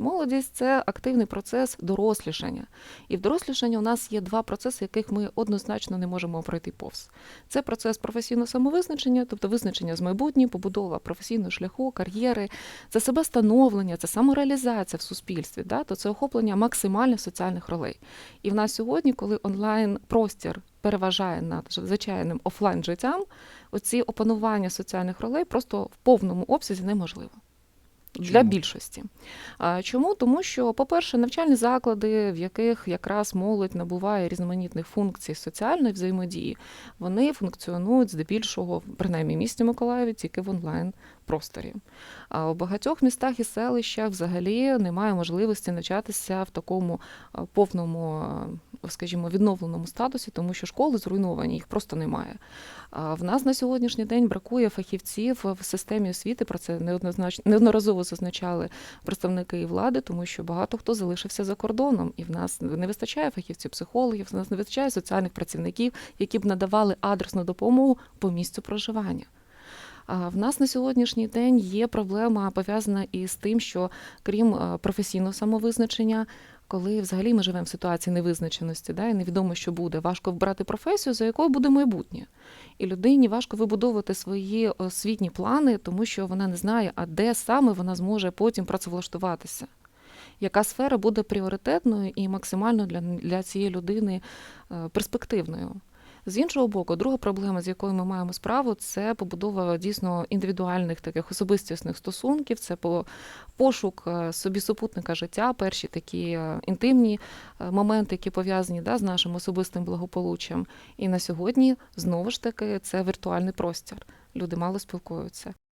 Молодість це активний процес дорослішання. І в дорослішанні у нас є два процеси, яких ми однозначно не можемо пройти повз. Це процес професійного самовизначення, тобто визначення з майбутнім, побудова професійного шляху, кар'єри, це себе становлення, це самореалізація в суспільстві, да? то це охоплення максимальних соціальних ролей. І в нас сьогодні, коли онлайн простір переважає над звичайним офлайн життям, оці опанування соціальних ролей просто в повному обсязі неможливо. Для більшості. Чому? Тому що, по-перше, навчальні заклади, в яких якраз молодь набуває різноманітних функцій соціальної взаємодії, вони функціонують здебільшого, принаймні в місті Миколаєві, тільки в онлайн просторі. А у багатьох містах і селищах взагалі немає можливості навчатися в такому повному, скажімо, відновленому статусі, тому що школи зруйновані, їх просто немає. А В нас на сьогоднішній день бракує фахівців в системі освіти. Про це неоднозначно неодноразово зазначали представники і влади, тому що багато хто залишився за кордоном, і в нас не вистачає фахівців, психологів, в нас не вистачає соціальних працівників, які б надавали адресну допомогу по місцю проживання. А в нас на сьогоднішній день є проблема пов'язана із тим, що крім е, професійного самовизначення, коли взагалі ми живемо в ситуації невизначеності, да, і невідомо, що буде, важко вбрати професію, за якою буде майбутнє. І людині важко вибудовувати свої освітні плани, тому що вона не знає, а де саме вона зможе потім працевлаштуватися. Яка сфера буде пріоритетною і максимально для, для цієї людини е, перспективною? З іншого боку, друга проблема, з якою ми маємо справу, це побудова дійсно індивідуальних таких особистісних стосунків, це по- пошук е, собі супутника життя, перші такі е, інтимні е, моменти, які пов'язані да, з нашим особистим благополуччям. І на сьогодні знову ж таки це віртуальний простір. Люди мало спілкуються.